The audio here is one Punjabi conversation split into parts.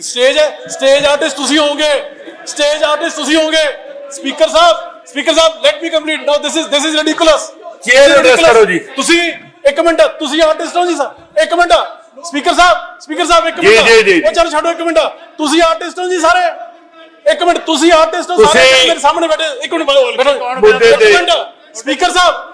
ਸਟੇਜ ਹੈ ਸਟੇਜ ਆਰਟਿਸਟ ਤੁਸੀਂ ਹੋਵੋਗੇ। ਸਟੇਜ ਆਰਟਿਸਟ ਤੁਸੀਂ ਹੋਵੋਗੇ। ਸਪੀਕਰ ਸਾਹਿਬ speaker Sahib let me complete now this is this is ridiculous Chair address ਕਰੋ ਜੀ। ਤੁਸੀਂ ਇੱਕ ਮਿੰਟ ਤੁਸੀਂ ਆਰਟਿਸਟ ਹੋ ਜੀ ਸਰ ਇੱਕ ਮਿੰਟ। ਸਪੀਕਰ ਸਾਹਿਬ ਸਪੀਕਰ ਸਾਹਿਬ ਇੱਕ ਮਿੰਟ। ਉਹ ਚਲੋ ਛੱਡੋ ਇੱਕ ਮਿੰਟ। ਤੁਸੀਂ ਆਰਟਿਸਟ ਹੋ ਜੀ ਸਾਰੇ। ਇੱਕ ਮਿੰਟ ਤੁਸੀਂ ਆਰਟਿਸਟ ਹੋ ਸਾਰੇ। ਮੇਰੇ ਸਾਹਮਣੇ ਬੈਠੇ। ਇੱਕ ਮਿੰਟ ਬੈਠੋ। ਸਪੀਕਰ ਸਾਹਿਬ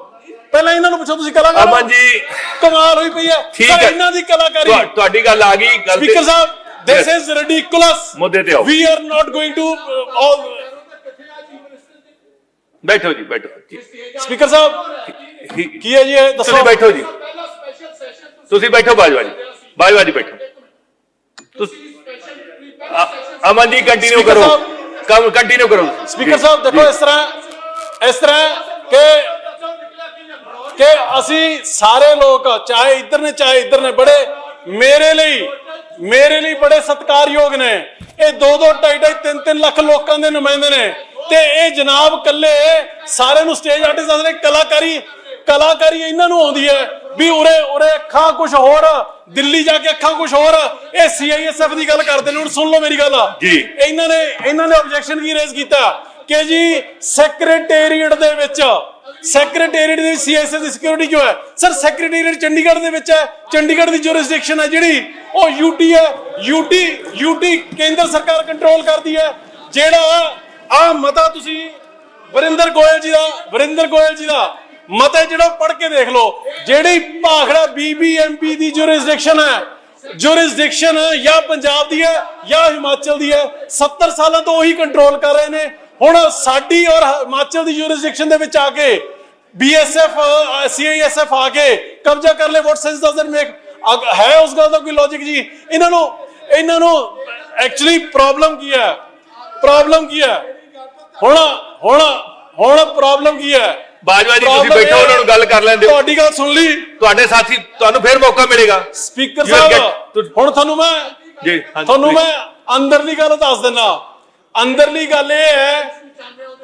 ਪਹਿਲਾਂ ਇਹਨਾਂ ਨੂੰ ਪੁੱਛੋ ਤੁਸੀਂ ਕਲਾਕਾਰ ਹੋ? ਅਮਨ ਜੀ। ਕਮਾਲ ਹੋਈ ਪਈ ਹੈ। ਠੀਕ ਸਰ, ਹੈ। ਇਹਨਾਂ ਦੀ ਕਲਾਕਾਰੀ ਤੁਹਾ- ਤੁਹਾਡੀ ਗੱਲ ਆ ਗਈ ਗੱਲ ਤੇ- ਸਪੀਕਰ ਸਾਹਿਬ this is ridiculous ਮੁੱਦੇ ਤੇ ਆਓ। we are not going to uh, all ਬੈਠੋ ਜੀ ਬੈਠੋ। ਸਪੀਕਰ ਸਾਹਿਬ ਠੀਕ- ਕੀ ਹੈ ਜੀ ਇਹ? ਦੱਸੋ। ਤੁਸੀਂ ਬੈਠੋ ਜੀ। ਤੁਸੀਂ ਬੈਠੋ ਬਾਜਵਾ ਜੀ। ਬਾਜਵਾ ਜੀ ਬੈਠੋ। ਤੁਸੀਂ ਅ- ਅਮਨ ਜੀ ਕੰਟੀਨਿਊ Speaker ਕਰੋ। ਸਾਹਿਬ। ਕੰਮ ਕੰਟੀਨਿਊ ਕਰੋ। ਸਪੀਕਰ ਜੀ, ਸਾਹਿਬ ਦੇਖੋ ਜੀ। ਇਸ ਤਰ੍ਹਾਂ ਇਸ ਤਰ੍ਹਾਂ ਕਿ ਕਿ ਅਸੀਂ ਸਾਰੇ ਲੋਕ ਚਾਹੇ ਇੱਧਰ ਨੇ ਚਾਹੇ ਇੱਧਰ ਨੇ ਬੜੇ ਮੇਰੇ ਲਈ ਮੇਰੇ ਲਈ ਬੜੇ ਸਤਿਕਾਰਯੋਗ ਨੇ। ਇਹ 2 2 2.5 3 3 ਲੱਖ ਲੋਕਾਂ ਦੇ ਨੁਮਾਇੰਦੇ ਨੇ। ਤੇ ਇਹ ਜਨਾਬ ਕੱਲੇ ਸਾਰਿਆਂ ਨੂੰ ਸਟੇਜ ਆਰਟਿਸਟ ਨੇ ਕਲਾਕਾਰੀ ਕਲਾਕਾਰੀ ਇਹਨਾਂ ਨੂੰ ਆਉਂਦੀ ਹੈ ਵੀ ਉਰੇ ਉਰੇ ਅੱਖਾਂ ਕੁਝ ਹੋਰ ਦਿੱਲੀ ਜਾ ਕੇ ਅੱਖਾਂ ਕੁਝ ਹੋਰ। ਇਹ ਸੀਆਈਐਸਐਫ ਦੀ ਗੱਲ ਕਰਦੇ ਨੇ ਹੁਣ ਸੁਣ ਲਓ ਮੇਰੀ ਗੱਲ। ਜੀ। ਇਹਨਾਂ ਨੇ ਇਹਨਾਂ ਨੇ ਆਬਜੈਕਸ਼ਨ ਕੀ ਰੇਜ਼ ਕੀਤਾ? ਕਿ ਜੀ ਸੈਕਟਰੀਏਟ ਦੇ ਵਿੱਚ। ਸੈਕਟਰੀਏਟ ਦੇ ਸੀਐਸਐਸ ਦੀ ਸਿਕਿਉਰਿਟੀ ਕਿਉਂ ਹੈ? ਸਰ ਸੈਕਟਰੀਏਟ ਚੰਡੀਗੜ੍ਹ ਦੇ ਵਿੱਚ ਹੈ। ਚੰਡੀਗੜ੍ਹ ਦੀ ਜੁਰਿਸਡਿਕਸ਼ਨ ਹੈ ਜਿਹੜੀ। ਉਹ ਯੂਟੀ ਹੈ। ਯੂਟੀ ਯੂਟੀ ਕੇਂਦਰ ਸਰਕਾਰ ਕੰਟਰੋਲ ਕਰਦੀ ਹੈ। ਜਿਹੜਾ ਆ ਮਤਾ ਤੁਸੀਂ ਵਰਿੰਦਰ ਗੋਇਲ ਜੀ ਦਾ ਵਰਿੰਦਰ ਗੋਇਲ ਜੀ ਦਾ ਮਤਾ ਜਿਹੜਾ ਪੜ੍ਹ ਕੇ ਦੇਖ ਲਓ। ਜਿਹੜੀ ਭਾਖੜਾ ਬੀਬੀਐਮਪੀ ਦੀ ਜੁਰਿਸਡਿਕਸ਼ਨ ਹੈ। ਜੁਰਿਸਡਿਕਸ਼ਨ ਜਾਂ ਪੰਜਾਬ ਦੀ ਹੈ ਜਾਂ ਹਿਮਾਚਲ ਦੀ ਹੈ। 70 ਸਾਲਾਂ ਤੋਂ ਉਹੀ ਕੰਟਰੋਲ ਕਰ ਰਹੇ ਨੇ। ਹੁਣ ਸਾਡੀ ਔਰ ਹਿਮਾਚਲ ਦੀ ਜੁਰਿਸਡਿਕਸ਼ਨ ਦੇ ਵਿੱਚ ਆ ਕੇ ਬੀਐਸਐਫ ਸੀਆਈਐਸਐਫ ਆ ਕੇ ਕਬਜ਼ਾ ਕਰ ਲੇ what sense does it make ਹੈ ਉਸ ਗੱਲ ਦਾ ਕੋਈ ਲੌਜੀਕ ਜੀ? ਇਹਨਾਂ ਨੂੰ ਇਹਨਾਂ ਨੂੰ ਐਕਚੁਅਲੀ ਪ੍ਰੋਬਲਮ ਕੀ ਹੈ? ਪ੍ਰੋਬਲਮ ਕੀ ਹੈ? ਹੁਣ ਹੁਣ ਹੁਣ ਪ੍ਰੋਬਲਮ ਕੀ ਹੈ? ਬਾਜਵਾ ਜੀ ਤੁਸੀਂ ਬੈਠੋ ਉਹਨਾਂ ਨੂੰ ਗੱਲ ਕਰ ਲੈਂਦੇ ਹੋ। ਤੁਹਾਡੀ ਗੱਲ ਸੁਣ ਲਈ। ਤੁਹਾਡੇ ਸਾਥੀ ਤੁਹਾਨੂੰ ਫੇਰ ਮੌਕਾ ਮਿਲੇਗਾ। ਸਪੀਕਰ ਸਾਹਿਬ ਹੁਣ ਤੁਹਾਨੂੰ ਮੈਂ ਜੀ, ਤੁਹਾਨੂੰ. ਮੈਂ ਅੰਦਰਲੀ ਗੱਲ ਦੱਸ ਦਿੰਦਾ। ਅੰਦਰਲੀ ਗੱਲ ਇਹ ਹੈ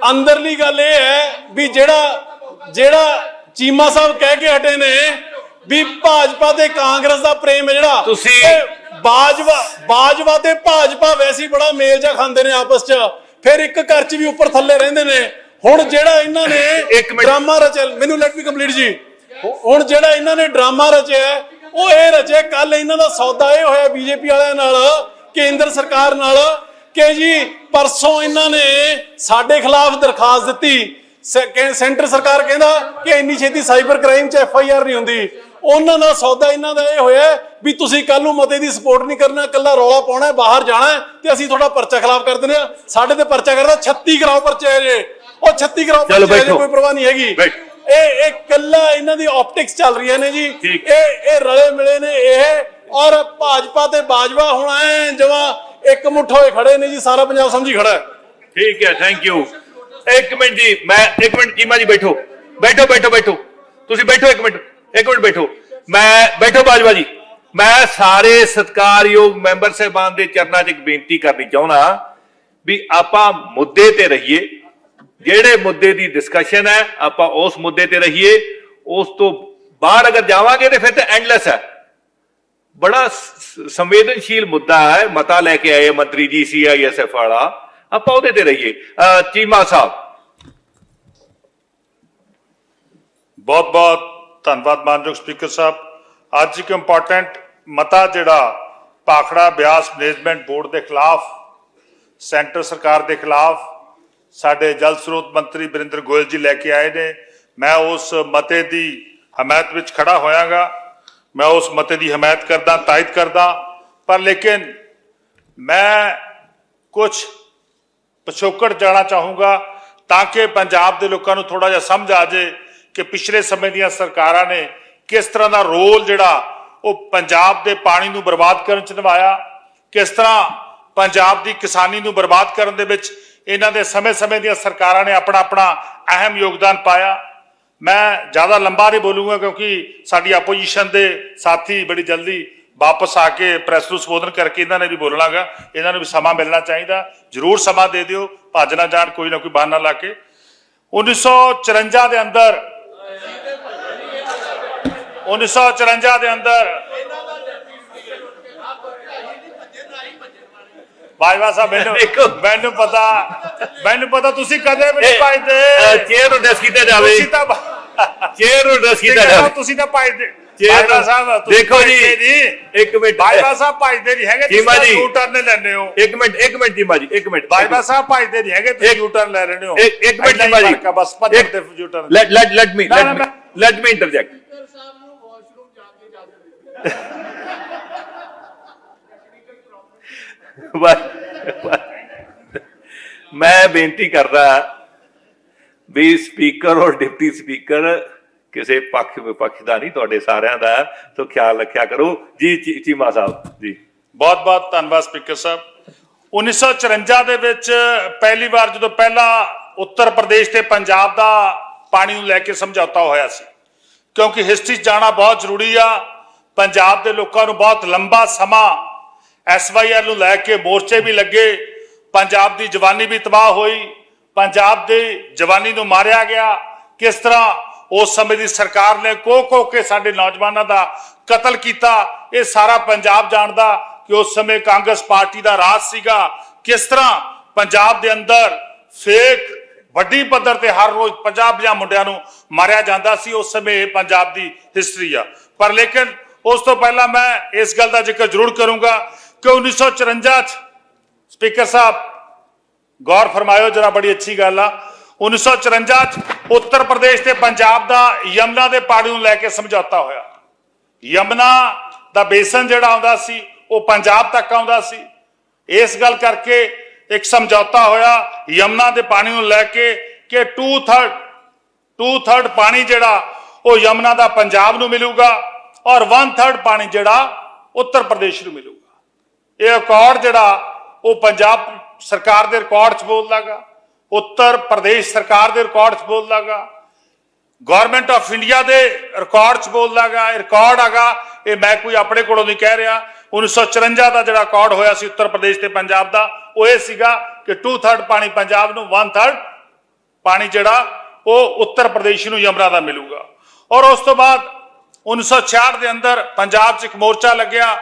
ਅੰਦਰਲੀ ਗੱਲ ਇਹ ਹੈ ਵੀ ਜਿਹੜਾ ਜਿਹੜਾ ਚੀਮਾ ਸਾਹਿਬ ਕਹਿ ਕੇ ਹਟੇ ਨੇ ਵੀ ਭਾਜਪਾ ਤੇ ਕਾਂਗਰਸ ਦਾ ਪ੍ਰੇਮ ਹੈ ਜਿਹੜਾ ਤੁਸੀਂ- ਬਾਜਵਾ ਬਾਜਵਾ ਤੇ ਭਾਜਪਾ ਵੈਸੇ ਬੜਾ ਮੇਲ ਜਾ ਖਾਂਦੇ ਨੇ ਆਪਸ ਚ। ਫਿਰ ਇੱਕ ਘਰ ਚ ਵੀ ਉੱਪਰ ਥੱਲੇ ਰਹਿੰਦੇ ਨੇ। ਹੁਣ ਜਿਹੜਾ ਇਹਨਾਂ ਨੇ। ਡਰਾਮਾ ਰਚਿਆ ਮੈਨੂੰ ਲੈਟ ਮੀ ਕੰਪਲੀਟ ਜੀ। ਹੁਣ ਜਿਹੜਾ ਇਹਨਾਂ ਨੇ ਡਰਾਮਾ ਰਚਿਆ ਉਹ ਇਹ ਰਚਿਆ ਕੱਲ ਇਹਨਾਂ ਦਾ ਸੌਦਾ ਇਹ ਹੋਇਆ ਬੀਜੇਪੀ ਵਾਲਿਆਂ ਨਾਲ ਕੇਂਦਰ ਸਰਕਾਰ ਨਾਲ। ਕਿ ਜੀ ਪਰਸੋਂ ਇਹਨਾਂ ਨੇ ਸਾਡੇ ਖਿਲਾਫ ਦਰਖਾਸਤ ਦਿੱਤੀ। ਸੈਂਟਰ ਸਰਕਾਰ ਕਹਿੰਦਾ ਕਿ ਇੰਨੀ ਛੇਤੀ ਸਾਈਬਰ ਕ੍ਰਾਈਮ 'ਚ ਐਫ ਆਈ ਆਰ ਨਹੀਂ ਹੁੰਦੀ। ਉਹਨਾਂ ਦਾ ਸੌਦਾ ਇਹਨਾਂ ਦਾ ਇਹ ਹੋਇਆ ਵੀ ਤੁਸੀਂ ਕੱਲ ਨੂੰ ਮਤੇ ਦੀ ਸਪੋਰਟ ਨਹੀਂ ਕਰਨਾ ਕੱਲਾ ਰੌਲਾ ਪਾਉਣਾ ਬਾਹਰ ਜਾਣਾ ਤੇ ਅਸੀਂ ਤੁਹਾਡਾ ਪਰਚਾ ਖਿਲਾਫ ਕਰ ਦਿੰਦੇ ਆ ਸਾਡੇ ਤੇ ਪਰਚਾ ਕਰਦਾ 36 ਕਰਾਓ ਪਰਚੇ ਹੈ ਜੇ। ਉਹ 36 ਕਰਾਓ ਚਲੋ ਪਰਚੇ ਹੈ। ਕੋਈ ਪਰਵਾਹ ਨਹੀਂ ਹੈਗੀ। ਇਹ ਇਹ ਕੱਲਾ ਇਹਨਾਂ ਦੀ ਆਪਟਿਕਸ ਚੱਲ ਰਹੀਆਂ ਨੇ ਜੀ। ਇਹ ਇਹ ਰਲੇ ਮਿਲੇ ਨੇ ਇਹ। ਔਰ ਭਾਜਪਾ ਤੇ ਬਾਜਵਾ ਹੁਣ ਐ ਜਮਾ ਇੱਕ ਮੁੱਠ ਹੋਏ ਖੜੇ ਨੇ ਜੀ, ਸਾਰਾ ਪੰਜਾਬ ਸਮਝੀ ਖੜਾ ਹੈ। ਠੀਕ ਹੈ ਥੈਂਕ ਯੂ ਇੱਕ ਮਿੰਟ ਜੀ, ਮੈਂ ਇੱਕ ਮਿੰਟ ਚੀਮਾ ਜੀ ਬੈਠੋ। ਬੈਠੋ ਬੈਠੋ ਬੈਠੋ। ਤੁਸੀਂ ਬੈਠੋ ਇੱਕ ਮਿੰਟ ਇੱਕ ਮਿੰਟ ਬੈਠੋ। ਮੈਂ, ਬੈਠੋ ਬਾਜਵਾ ਜੀ। ਮੈਂ ਸਾਰੇ ਸਤਿਕਾਰਯੋਗ ਮੈਂਬਰ ਸਾਹਿਬਾਨ ਦੇ ਚਰਨਾਂ 'ਚ ਇੱਕ ਬੇਨਤੀ ਕਰਨੀ ਚਾਹੁੰਦਾ ਵੀ ਆਪਾਂ ਮੁੱਦੇ ਤੇ ਰਹੀਏ। ਜਿਹੜੇ ਮੁੱਦੇ ਦੀ ਡਿਸਕਸ਼ਨ ਹੈ, ਆਪਾਂ ਉਸ ਮੁੱਦੇ ਤੇ ਰਹੀਏ। ਉਸ ਤੋਂ ਬਾਹਰ ਅਗਰ ਜਾਵਾਂਗੇ ਤੇ ਫਿਰ ਤਾਂ ਐਂਡਲੈਸ ਹੈ। ਬੜਾ ਸ- ਸੰਵੇਦਨਸ਼ੀਲ ਮੁੱਦਾ ਹੈ ਮਤਾ ਲੈ ਕੇ ਆਏ ਮੰਤਰੀ ਜੀ ਸੀਆਈਐਸਐਫ ਵਾਲਾ ਆਪਾਂ ਉਹਦੇ ਤੇ ਰਹੀਏ ਅਹ ਚੀਮਾ ਸਾਹਿਬ ਬਹੁਤ ਬਹੁਤ ਧੰਨਵਾਦ ਮਾਨਯੋਗ ਸਪੀਕਰ ਸਾਹਿਬ ਅੱਜ ਇੱਕ ਇੰਪੋਰਟੈਂਟ ਮਤਾ ਜਿਹੜਾ ਪਾਖੜਾ ਬਿਆਸ ਮੈਨੇਜਮੈਂਟ ਬੋਰਡ ਦੇ ਖਿਲਾਫ ਸੈਂਟਰ ਸਰਕਾਰ ਦੇ ਖਿਲਾਫ ਸਾਡੇ ਜਲ ਸਰੋਤ ਮੰਤਰੀ ਬਰਿੰਦਰ ਗੋਇਲ ਜੀ ਲੈ ਕੇ ਆਏ ਨੇ ਮੈਂ ਉਸ ਮਤੇ ਦੀ ਹਮਾਇਤ ਵਿੱਚ ਖੜਾ ਹੋਇਆਗਾ ਮੈਂ ਉਸ ਮਤੇ ਦੀ ਹਮਾਇਤ ਕਰਦਾ, ਤਾਇਦ ਕਰਦਾ, ਪਰ ਲੇਕਿਨ ਮੈਂ ਕੁਝ ਪਿਛੋਕੜ ਜਾਣਾ ਚਾਹੂੰਗਾ ਤਾਂ ਕਿ ਪੰਜਾਬ ਦੇ ਲੋਕਾਂ ਨੂੰ ਥੋੜਾ ਜਿਹਾ ਸਮਝ ਆ ਜਾਏ ਕਿ ਪਿਛਲੇ ਸਮੇਂ ਦੀਆਂ ਸਰਕਾਰਾਂ ਨੇ ਕਿਸ ਤਰ੍ਹਾਂ ਦਾ ਰੋਲ ਜਿਹੜਾ ਉਹ ਪੰਜਾਬ ਦੇ ਪਾਣੀ ਨੂੰ ਬਰਬਾਦ ਕਰਨ ਚ ਨਿਭਾਇਆ, ਕਿਸ ਤਰ੍ਹਾਂ ਪੰਜਾਬ ਦੀ ਕਿਸਾਨੀ ਨੂੰ ਬਰਬਾਦ ਕਰਨ ਦੇ ਵਿੱਚ ਇਹਨਾਂ ਦੇ ਸਮੇਂ-ਸਮੇਂ ਦੀਆਂ ਸਰਕਾਰਾਂ ਨੇ ਆਪਣਾ ਆਪਣਾ ਅਹਿਮ ਯੋਗਦਾਨ ਪਾਇਆ। ਮੈਂ ਜ਼ਿਆਦਾ ਲੰਬਾ ਨਹੀਂ ਬੋਲੂੰਗਾ ਕਿਉਂਕਿ ਸਾਡੀ ਆਪੋਜੀਸ਼ਨ ਦੇ ਸਾਥੀ ਬੜੀ ਜਲਦੀ ਵਾਪਸ ਆ ਕੇ ਪ੍ਰੈਸ ਨੂੰ ਸੰਬੋਧਨ ਕਰਕੇ ਇਹਨਾਂ ਨੇ ਵੀ ਬੋਲਣਾਗਾ। ਇਹਨਾਂ ਨੂੰ ਵੀ ਸਮਾਂ ਮਿਲਣਾ ਚਾਹੀਦਾ। ਜ਼ਰੂਰ ਸਮਾਂ ਦੇ ਦਿਓ। ਭੱਜ ਨਾ ਜਾਣ, ਕੋਈ ਨਾ ਕੋਈ ਬਹਾਨਾ ਲਾ ਕੇ। 1954 ਦੇ ਅੰਦਰ 1954 ਦੇ ਅੰਦਰ ਬਾਜਵਾ ਸਾਹਿਬ ਮੈਨੂੰ। ਮੈਨੂੰ ਪਤਾ ਮੈਨੂੰ ਪਤਾ ਤੁਸੀਂ ਕਦੇ ਵੀ ਨਹੀਂ ਅ, ਚੇਅਰ ਨੂੰ ਡਸ ਕੀਤਾ ਜਾਵੇ। ਤੁਸੀਂ ਤਾਂ ਚੇਅਰ ਨੂੰ ਡਸ ਕੀਤਾ ਜਾਵੇ। ਤੁਸੀਂ ਤਾਂ ਚੇਅਰ ਬਾਜਵਾ ਸਾਹਿਬ ਦੇਖੋ ਜੀ ਭਜਦੇ। ਇੱਕ ਮਿੰਟ। ਬਾਜਵਾ ਸਾਹਿਬ ਭਜਦੇ ਨਹੀਂ ਹੈਗੇ ਤੁਸੀਂ ਜੀ। ਯੂ ਟਰਨ ਲੈਂਦੇ ਹੋ। ਇੱਕ ਮਿੰਟ ਇੱਕ ਮਿੰਟ ਜੀ ਇੱਕ ਮਿੰਟ। ਬਾਜਵਾ ਸਾਹਿਬ ਭਜਦੇ ਨਹੀਂ ਹੈਗੇ ਤੁਸੀਂ ਯੂ ਟਰਨ ਲੈ ਰਹੇ ਹੋ। ਇੱਕ ਮਿੰਟ ਜੀ। ਆ, ਬਸ ਭੱਜਣ ਤੇ U turn let let let me let ਨਾ, ਮੀ ਮੈਂ- ਲੈਟ ਮੀ ਇੰਟਰਜੈਕਟ ਮੈਂ ਬੇਨਤੀ ਕਰਦਾ ਵੀ ਸਪੀਕਰ ਔਰ ਡਿਪਟੀ ਸਪੀਕਰ ਕਿਸੇ ਪੱਖ ਵਿਪੱਖ ਦਾ ਨਹੀਂ, ਤੁਹਾਡੇ ਸਾਰਿਆਂ ਦਾ ਤੋਂ ਖਿਆਲ ਰੱਖਿਆ ਕਰੋ। ਜੀ ਚੀਮਾ ਸਾਹਿਬ, ਜੀ। ਬਹੁਤ ਬਹੁਤ ਧੰਨਵਾਦ ਸਪੀਕਰ ਸਾਹਿਬ। 1954 ਦੇ ਵਿੱਚ ਪਹਿਲੀ ਵਾਰ ਜਦੋਂ ਪਹਿਲਾ ਉੱਤਰ ਪ੍ਰਦੇਸ਼ ਤੇ ਪੰਜਾਬ ਦਾ ਪਾਣੀ ਨੂੰ ਲੈ ਕੇ ਸਮਝੌਤਾ ਹੋਇਆ ਸੀ, ਕਿਉਂਕਿ ਹਿਸਟਰੀ 'ਚ ਜਾਣਾ ਬਹੁਤ ਜ਼ਰੂਰੀ ਆ। ਪੰਜਾਬ ਦੇ ਲੋਕਾਂ ਨੂੰ ਬਹੁਤ ਲੰਬਾ ਸਮਾਂ ਐਸਵਾਈਆਰ ਨੂੰ ਲੈ ਕੇ ਮੋਰਚੇ ਵੀ ਲੱਗੇ, ਪੰਜਾਬ ਦੀ ਜਵਾਨੀ ਵੀ ਤਬਾਹ ਹੋਈ, ਪੰਜਾਬ ਦੀ ਜਵਾਨੀ ਨੂੰ ਮਾਰਿਆ ਗਿਆ। ਕਿਸ ਤਰ੍ਹਾਂ ਉਸ ਸਮੇਂ ਦੀ ਸਰਕਾਰ ਨੇ ਕੋ ਕੋ ਕੇ ਸਾਡੇ ਨੌਜਵਾਨਾਂ ਦਾ ਕਤਲ ਕੀਤਾ, ਇਹ ਸਾਰਾ ਪੰਜਾਬ ਜਾਣਦਾ ਕਿ ਉਸ ਸਮੇਂ ਕਾਂਗਰਸ ਪਾਰਟੀ ਦਾ ਰਾਜ ਸੀਗਾ। ਕਿਸ ਤਰ੍ਹਾਂ ਪੰਜਾਬ ਦੇ ਅੰਦਰ ਫੇਕ ਵੱਡੀ ਪੱਧਰ ਤੇ ਹਰ ਰੋਜ਼ ਪੰਜਾਬ ਜਾਂ ਮੁੰਡਿਆਂ ਨੂੰ ਮਾਰਿਆ ਜਾਂਦਾ ਸੀ, ਉਸ ਸਮੇਂ ਇਹ ਪੰਜਾਬ ਦੀ ਹਿਸਟਰੀ ਆ। ਪਰ ਲੇਕਿਨ ਉਸ ਤੋਂ ਪਹਿਲਾਂ ਮੈਂ ਇਸ ਗੱਲ ਦਾ ਜ਼ਿਕਰ ਜ਼ਰੂਰ ਕਰੂੰਗਾ ਕਿ 1954 ਚ ਸਪੀਕਰ ਸਾਹਿਬ ਗੌਰ ਫਰਮਾਇਓ, ਜਰਾ ਬੜੀ ਅੱਛੀ ਗੱਲ ਆ। 1954 ਚ ਉੱਤਰ ਪ੍ਰਦੇਸ਼ ਤੇ ਪੰਜਾਬ ਦਾ ਯਮਨਾ ਦੇ ਪਾਣੀ ਨੂੰ ਲੈ ਕੇ ਸਮਝੌਤਾ ਹੋਇਆ। ਯਮਨਾ ਦਾ ਬੇਸਨ ਜਿਹੜਾ ਆਉਂਦਾ ਸੀ, ਉਹ ਪੰਜਾਬ ਤੱਕ ਆਉਂਦਾ ਸੀ। ਇਸ ਗੱਲ ਕਰਕੇ ਇੱਕ ਸਮਝੌਤਾ ਹੋਇਆ ਯਮਨਾ ਦੇ ਪਾਣੀ ਨੂੰ ਲੈ ਕੇ ਕਿ 2/3 2/3 ਪਾਣੀ ਜਿਹੜਾ, ਉਹ ਯਮਨਾ ਦਾ ਪੰਜਾਬ ਨੂੰ ਮਿਲੂਗਾ ਔਰ 1/3 ਪਾਣੀ ਜਿਹੜਾ ਉੱਤਰ ਪ੍ਰਦੇਸ਼ ਨੂੰ ਮਿਲੂਗਾ। ਇਹ ਰਿਕਾਰਡ ਜਿਹੜਾ ਉਹ ਪੰਜਾਬ ਸਰਕਾਰ ਦੇ ਰਿਕਾਰਡ 'ਚ ਬੋਲਦਾਗਾ, ਉੱਤਰ ਪ੍ਰਦੇਸ਼ ਸਰਕਾਰ ਦੇ ਰਿਕਾਰਡ 'ਚ ਬੋਲਦਾਗਾ ਗਵਰਨਮੈਂਟ ਆਫ ਇੰਡੀਆ ਦੇ ਰਿਕਾਰਡ 'ਚ ਬੋਲਦਾਗਾ। ਇਹ ਰਿਕਾਰਡ ਹੈਗਾ, ਇਹ ਮੈਂ ਕੋਈ ਆਪਣੇ ਕੋਲੋਂ ਨਹੀਂ ਕਹਿ ਰਿਹਾ। 1954 ਦਾ ਜਿਹੜਾ ਰਿਕਾਰਡ ਹੋਇਆ ਸੀ ਉੱਤਰ ਪ੍ਰਦੇਸ਼ ਤੇ ਪੰਜਾਬ ਦਾ, ਉਹ ਇਹ ਸੀਗਾ ਕਿ 2/3 ਪਾਣੀ ਪੰਜਾਬ ਨੂੰ 1/3 ਪਾਣੀ ਜਿਹੜਾ, ਉਹ ਉੱਤਰ ਪ੍ਰਦੇਸ਼ ਨੂੰ ਯਮਨਾ ਦਾ ਮਿਲੂਗਾ। ਔਰ ਉਸ ਤੋਂ ਬਾਅਦ 1966 ਦੇ ਅੰਦਰ ਪੰਜਾਬ 'ਚ ਇੱਕ ਮੋਰਚਾ ਲੱਗਿਆ।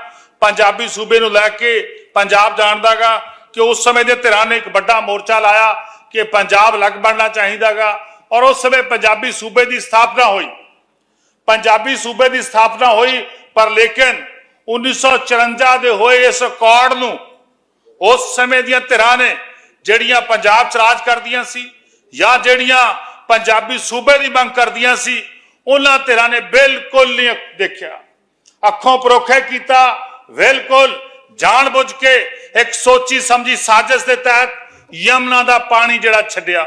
ਪੰਜਾਬੀ ਸੂਬੇ ਨੂੰ ਲੈ ਕੇ ਪੰਜਾਬ ਜਾਣਦਾਗਾ ਕਿ ਉਸ ਸਮੇਂ ਦੇ ਧਿਰਾਂ ਨੇ ਇੱਕ ਵੱਡਾ ਮੋਰਚਾ ਲਾਇਆ ਕਿ ਪੰਜਾਬ ਅਲੱਗ ਬਣਨਾ ਚਾਹੀਦਾਗਾ ਔਰ ਉਸ ਸਮੇਂ ਪੰਜਾਬੀ ਸੂਬੇ ਦੀ ਸਥਾਪਨਾ ਹੋਈ। ਪੰਜਾਬੀ ਸੂਬੇ ਦੀ ਸਥਾਪਨਾ ਹੋਈ, ਪਰ ਲੇਕਿਨ 1954 ਦੇ ਹੋਏ ਇਸ ਅਕਾਰਡ ਨੂੰ ਉਸ ਸਮੇਂ ਦੀਆਂ ਧਿਰਾਂ ਨੇ ਜਿਹੜੀਆਂ ਪੰਜਾਬ 'ਚ ਰਾਜ ਕਰਦੀਆਂ ਸੀ ਜਾਂ ਜਿਹੜੀਆਂ ਪੰਜਾਬੀ ਸੂਬੇ ਦੀ ਮੰਗ ਕਰਦੀਆਂ ਸੀ, ਉਹਨਾਂ ਧਿਰਾਂ ਨੇ ਬਿਲਕੁਲ ਨਹੀਂ ਦੇਖਿਆ। ਅੱਖੋਂ ਪਰੋਖੇ ਕੀਤਾ ਬਿਲਕੁਲ ਜਾਣਬੁੱਝ ਕੇ ਇੱਕ ਸੋਚੀ ਸਮਝੀ ਸਾਜ਼ਿਸ਼ ਦੇ ਤਹਿਤ ਯਮਨਾ ਦਾ ਪਾਣੀ ਜਿਹੜਾ ਛੱਡਿਆ,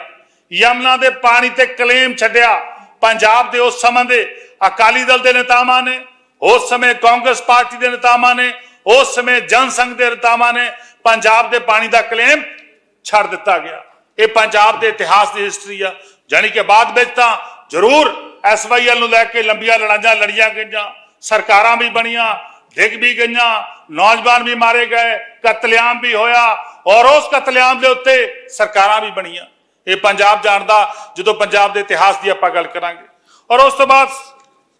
ਯਮਨਾ ਦੇ ਪਾਣੀ ਤੇ ਕਲੇਮ ਛੱਡਿਆ, ਪੰਜਾਬ ਦੇ ਉਸ ਸਮੇਂ ਦੇ ਅਕਾਲੀ ਦਲ ਦੇ ਨੇਤਾਵਾਂ ਨੇ, ਉਸ ਸਮੇਂ ਕਾਂਗਰਸ ਪਾਰਟੀ ਦੇ ਨੇਤਾਵਾਂ ਨੇ, ਉਸ ਸਮੇਂ ਜਨ ਸੰਘ ਦੇ ਨੇਤਾਵਾਂ ਨੇ, ਪੰਜਾਬ ਦੇ ਪਾਣੀ ਦਾ ਕਲੇਮ ਛੱਡ ਦਿੱਤਾ ਗਿਆ। ਇਹ ਪੰਜਾਬ ਦੇ ਇਤਿਹਾਸ ਦੀ ਹਿਸਟਰੀ ਆ। ਜਾਨੀ ਕਿ ਬਾਅਦ ਵਿੱਚ ਤਾਂ ਜ਼ਰੂਰ ਐਸਵਾਈਐਲ ਨੂੰ ਲੈ ਕੇ ਲੰਬੀਆਂ ਲੜਾਈਆਂ ਲੜੀਆਂ ਗਈਆਂ, ਸਰਕਾਰਾਂ ਵੀ ਬਣੀਆਂ ਡਿੱਗ ਵੀ ਗਈਆਂ, ਨੌਜਵਾਨ ਵੀ ਮਾਰੇ ਗਏ, ਕਤਲੇਆਮ ਵੀ ਹੋਇਆ ਔਰ ਉਸ ਕਤਲੇਆਮ ਦੇ ਉੱਤੇ ਸਰਕਾਰਾਂ ਵੀ ਬਣੀਆਂ। ਇਹ ਪੰਜਾਬ ਜਾਣਦਾ, ਜਦੋਂ ਪੰਜਾਬ ਦੇ ਇਤਿਹਾਸ ਦੀ ਆਪਾਂ ਗੱਲ ਕਰਾਂਗੇ। ਔਰ ਉਸ ਤੋਂ ਬਾਅਦ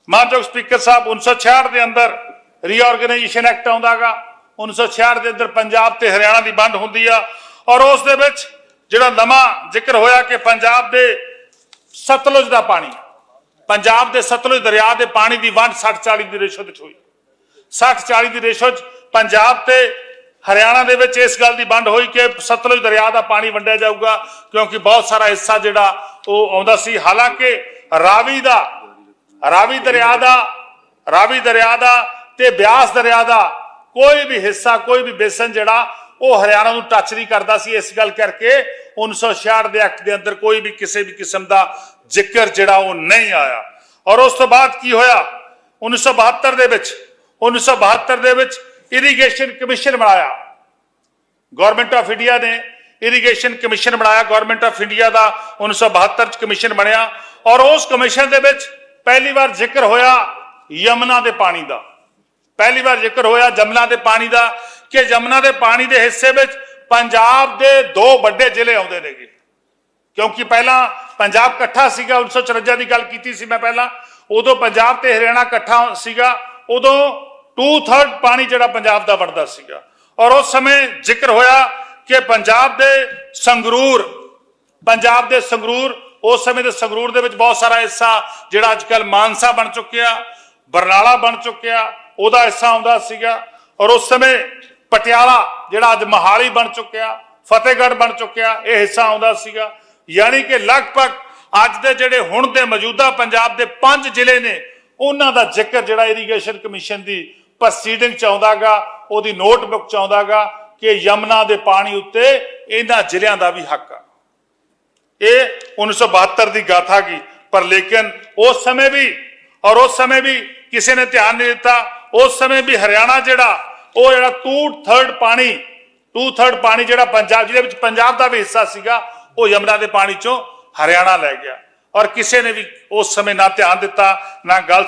ਮਾਨਯੋਗ ਸਪੀਕਰ ਸਾਹਿਬ 1966 ਦੇ ਅੰਦਰ ਰੀਆਰਗੇਨਾਈਜੇਸ਼ਨ ਐਕਟ ਆਉਂਦਾਗਾ। 1966 ਦੇ ਅੰਦਰ ਪੰਜਾਬ ਤੇ ਹਰਿਆਣਾ ਦੀ ਵੰਡ ਹੁੰਦੀ ਆ। ਔਰ ਉਸ ਦੇ ਵਿੱਚ ਜਿਹੜਾ ਨਵਾਂ ਜ਼ਿਕਰ ਹੋਇਆ ਕਿ ਪੰਜਾਬ ਦੇ ਸਤਲੁਜ ਦਾ ਪਾਣੀ, ਪੰਜਾਬ ਦੇ ਸਤਲੁਜ ਦਰਿਆ ਦੇ ਪਾਣੀ ਦੀ ਵੰਡ 60 40 ਦੀ ਰੇਸ਼ੋ ਵਿੱਚ ਹੋਈ। 60 40 ਦੀ ਰੇਸ਼ੋ 'ਚ ਪੰਜਾਬ ਤੇ ਹਰਿਆਣਾ ਦੇ ਵਿੱਚ ਇਸ ਗੱਲ ਦੀ ਵੰਡ ਹੋਈ ਕਿ ਸਤਲੁਜ ਦਰਿਆ ਦਾ ਪਾਣੀ ਵੰਡਿਆ ਜਾਊਗਾ, ਕਿਉਂਕਿ ਬਹੁਤ ਸਾਰਾ ਹਿੱਸਾ ਜਿਹੜਾ ਉਹ ਆਉਂਦਾ ਸੀ। ਹਾਲਾਂਕਿ ਰਾਵੀ ਦਾ, ਰਾਵੀ ਦਰਿਆ ਦਾ, ਰਾਵੀ ਦਰਿਆ ਦਾ ਤੇ ਬਿਆਸ ਦਰਿਆ ਦਾ ਕੋਈ ਵੀ ਹਿੱਸਾ, ਕੋਈ ਵੀ ਬੇਸਨ ਜਿਹੜਾ ਉਹ ਹਰਿਆਣਾ ਨੂੰ ਟੱਚ ਨਹੀਂ ਕਰਦਾ ਸੀ। ਇਸ ਗੱਲ ਕਰਕੇ 1966 ਦੇ ਐਕਟ ਦੇ ਅੰਦਰ ਕੋਈ ਵੀ ਕਿਸੇ ਵੀ ਕਿਸਮ ਦਾ ਜ਼ਿਕਰ ਜਿਹੜਾ ਉਹ ਨਹੀਂ ਆਇਆ। ਔਰ ਉਸ ਤੋਂ ਬਾਅਦ ਕੀ ਹੋਇਆ? 1972 ਦੇ ਵਿੱਚ 1972 ਦੇ ਵਿੱਚ ਇਰੀਗੇਸ਼ਨ ਕਮਿਸ਼ਨ ਬਣਾਇਆ। ਗਵਰਨਮੈਂਟ ਆਫ ਇੰਡੀਆ ਨੇ ਇਰੀਗੇਸ਼ਨ ਕਮਿਸ਼ਨ ਬਣਾਇਆ। ਗਵਰਨਮੈਂਟ ਆਫ ਇੰਡੀਆ ਦਾ 1972 ਚ ਕਮਿਸ਼ਨ ਬਣਿਆ ਔਰ ਉਸ ਕਮਿਸ਼ਨ ਦੇ ਵਿੱਚ ਪਹਿਲੀ ਵਾਰ ਜ਼ਿਕਰ ਹੋਇਆ ਯਮਨਾ ਦੇ ਪਾਣੀ ਦਾ। ਪਹਿਲੀ ਵਾਰ ਜ਼ਿਕਰ ਹੋਇਆ ਜਮਨਾ ਦੇ ਪਾਣੀ ਦਾ ਕਿ ਯਮਨਾ ਦੇ ਪਾਣੀ ਦੇ ਹਿੱਸੇ ਵਿੱਚ ਪੰਜਾਬ ਦੇ ਦੋ ਵੱਡੇ ਜ਼ਿਲ੍ਹੇ ਆਉਂਦੇ ਨੇਗੇ। ਕਿਉਂਕਿ ਪਹਿਲਾਂ ਪੰਜਾਬ ਇਕੱਠਾ ਸੀਗਾ 1954 ਦੀ ਗੱਲ ਕੀਤੀ ਸੀ ਮੈਂ ਪਹਿਲਾਂ। ਉਦੋਂ ਪੰਜਾਬ ਤੇ ਹਰਿਆਣਾ ਇਕੱਠਾ ਸੀਗਾ, ਉਦੋਂ 2/3 ਪਾਣੀ ਜਿਹੜਾ ਪੰਜਾਬ ਦਾ ਵੜਦਾ ਸੀਗਾ। ਔਰ ਉਸ ਸਮੇਂ ਜ਼ਿਕਰ ਹੋਇਆ ਕਿ ਪੰਜਾਬ ਦੇ ਸੰਗਰੂਰ, ਪੰਜਾਬ ਦੇ ਸੰਗਰੂਰ, ਉਸ ਸਮੇਂ ਦੇ ਸੰਗਰੂਰ ਦੇ ਵਿੱਚ ਬਹੁਤ ਸਾਰਾ ਹਿੱਸਾ ਜਿਹੜਾ ਅੱਜ ਕੱਲ ਮਾਨਸਾ ਬਣ ਚੁੱਕਿਆ, ਬਰਨਾਲਾ ਬਣ ਚੁੱਕਿਆ, ਉਹਦਾ ਹਿੱਸਾ ਆਉਂਦਾ ਸੀਗਾ। ਔਰ ਉਸ ਸਮੇਂ ਪਟਿਆਲਾ ਜਿਹੜਾ ਅੱਜ ਮਹਾਲੀ ਬਣ ਚੁੱਕਿਆ, ਫਤਿਹਗੜ੍ਹ ਬਣ ਚੁੱਕਿਆ, ਇਹ ਹਿੱਸਾ ਆਉਂਦਾ ਸੀਗਾ। ਯਾਨੀ ਕਿ ਲਗਭਗ ਅੱਜ ਦੇ ਜਿਹੜੇ ਹੁਣ ਦੇ ਮੌਜੂਦਾ ਪੰਜਾਬ ਦੇ ਪੰਜ ਜ਼ਿਲ੍ਹੇ ਨੇ, ਉਹਨਾਂ ਦਾ ਜ਼ਿਕਰ ਜਿਹੜਾ ਇਰੀਗੇਸ਼ਨ ਕਮਿਸ਼ਨ ਦੀ ਪ੍ਰੋਸੀਡਿੰਗ ਚ ਆਉਂਦਾਗਾ ਉਹਦੀ ਨੋਟਬੁੱਕ ਚ ਆਉਂਦਾਗਾ ਕਿ ਯਮਨਾ ਦੇ ਪਾਣੀ ਉੱਤੇ ਇਹਨਾਂ ਜ਼ਿਲ੍ਹਿਆਂ ਦਾ ਵੀ ਹੱਕ ਆ। ਇਹ 1972 ਦੀ ਗਾਥਾ ਕੀ ਪਰ ਲੇਕਿਨ ਉਸ ਸਮੇਂ ਵੀ, ਔਰ ਉਸ ਸਮੇਂ ਵੀ ਕਿਸੇ ਨੇ ਧਿਆਨ ਨਹੀਂ ਦਿੱਤਾ। ਉਸ ਸਮੇਂ ਵੀ ਹਰਿਆਣਾ ਜਿਹੜਾ, ਉਹ ਜਿਹੜਾ 2/3 ਪਾਣੀ 2/3 ਪਾਣੀ ਜਿਹੜਾ ਪੰਜਾਬ, ਜਿਹਦੇ ਵਿੱਚ ਪੰਜਾਬ ਦਾ ਵੀ ਹਿੱਸਾ ਸੀਗਾ, ਉਹ ਯਮਨਾ ਦੇ ਪਾਣੀ ਚੋਂ ਹਰਿਆਣਾ ਲੈ ਗਿਆ। ਔਰ ਕਿਸੇ ਨੇ ਵੀ ਉਸ ਸਮੇਂ ਨਾ ਧਿਆਨ ਦਿੱਤਾ, ਨਾ ਗੱਲ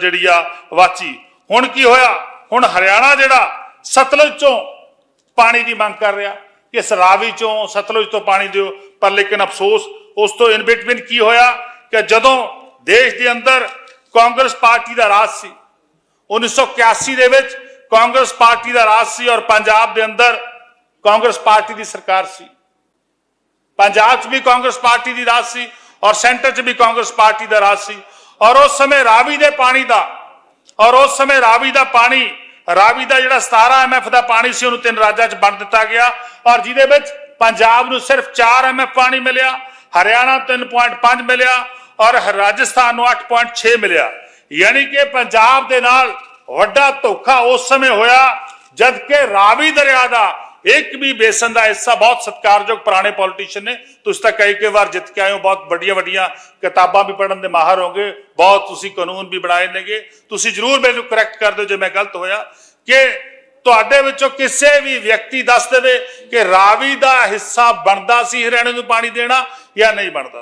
ਜਿਹੜੀ ਆ ਵਾਚੀ। ਹੁਣ ਕੀ ਹੋਇਆ? ਹੁਣ ਹਰਿਆਣਾ ਜਿਹੜਾ ਸਤਲੁਜ ਚੋਂ ਪਾਣੀ ਦੀ ਮੰਗ ਕਰ ਰਿਹਾ ਕਿ ਇਸ ਰਾਵੀ ਚੋਂ ਸਤਲੁਜ ਤੋਂ ਪਾਣੀ ਦਿਓ। ਪਰ ਲੇਕਿਨ ਅਫਸੋਸ, ਉਸ ਤੋਂ ਇਨ ਬਿਟਵੀਨ ਕੀ ਹੋਇਆ ਕਿ ਜਦੋਂ ਦੇਸ਼ ਦੇ ਅੰਦਰ ਕਾਂਗਰਸ ਪਾਰਟੀ ਦਾ ਰਾਜ ਸੀ 1981 ਦੇ ਵਿੱਚ ਕਾਂਗਰਸ ਪਾਰਟੀ ਦਾ ਰਾਜ ਸੀ ਔਰ ਪੰਜਾਬ ਦੇ ਅੰਦਰ ਕਾਂਗਰਸ ਪਾਰਟੀ ਦੀ ਸਰਕਾਰ ਸੀ। ਪੰਜਾਬ 'ਚ ਵੀ ਕਾਂਗਰਸ ਪਾਰਟੀ ਦੀ ਰਾਜ ਸੀ ਔਰ ਸੈਂਟਰ 'ਚ ਵੀ ਕਾਂਗਰਸ ਪਾਰਟੀ ਦਾ ਰਾਜ ਸੀ। ਔਰ ਉਸ ਸਮੇਂ ਰਾਵੀ ਦੇ ਪਾਣੀ ਦਾ ਔਰ ਉਸ ਸਮੇਂ ਰਾਵੀ ਦਾ ਪਾਣੀ, ਰਾਵੀ ਦਾ ਜਿਹੜਾ 17 ਐਮਐਫ ਦਾ ਪਾਣੀ ਸੀ, ਉਹਨੂੰ ਤਿੰਨ ਰਾਜਾਂ 'ਚ ਵੰਡ ਦਿੱਤਾ ਗਿਆ। ਔਰ ਜਿਹਦੇ ਵਿੱਚ ਪੰਜਾਬ ਨੂੰ ਸਿਰਫ 4 ਐਮਐਫ ਪਾਣੀ ਮਿਲਿਆ, ਹਰਿਆਣਾ 3.5 ਮਿਲਿਆ, ਔਰ ਰਾਜਸਥਾਨ ਨੂੰ 8.6 ਮਿਲਿਆ। ਯਾਨੀ ਕਿ ਪੰਜਾਬ ਦੇ ਨਾਲ ਵੱਡਾ ਧੋਖਾ ਉਸ ਸਮੇਂ ਹੋਇਆ ਜਦ ਕਿ ਰਾਵੀ ਦਰਿਆ ਦਾ ਇੱਕ ਵੀ ਬੇਸਨ ਦਾ ਹਿੱਸਾ ਬਹੁਤ ਸਤਿਕਾਰਯੋਗ ਪੁਰਾਣੇ ਪੋਲੀਟੀਸ਼ੀਅਨ ਨੇ ਤੁਸੀਂ ਤਾਂ ਕਈ ਕਈ ਵਾਰ ਜਿੱਤ ਕੇ ਆਏ ਹੋ ਬਹੁਤ ਵੱਡੀਆਂ ਵੱਡੀਆਂ ਕਿਤਾਬਾਂ ਵੀ ਪੜ੍ਹਨ ਦੇ ਮਾਹਰ ਹੋਗੇ ਬਹੁਤ ਤੁਸੀਂ ਕਾਨੂੰਨ ਵੀ ਬਣਾਏ ਨੇਗੇ ਤੁਸੀਂ ਜਰੂਰ ਮੈਨੂੰ ਕਰੈਕਟ ਕਰ ਦਿਓ ਜੇ ਮੈਂ ਗਲਤ ਹੋਇਆ ਕਿ ਤੁਹਾਡੇ ਵਿੱਚੋਂ ਕਿਸੇ ਵੀ ਵਿਅਕਤੀ ਦੱਸ ਦੇਵੇ ਕਿ ਰਾਵੀ ਦਾ ਹਿੱਸਾ ਬਣਦਾ ਸੀ ਹਰਿਆਣੇ ਨੂੰ ਪਾਣੀ ਦੇਣਾ ਜਾਂ ਨਹੀਂ ਬਣਦਾ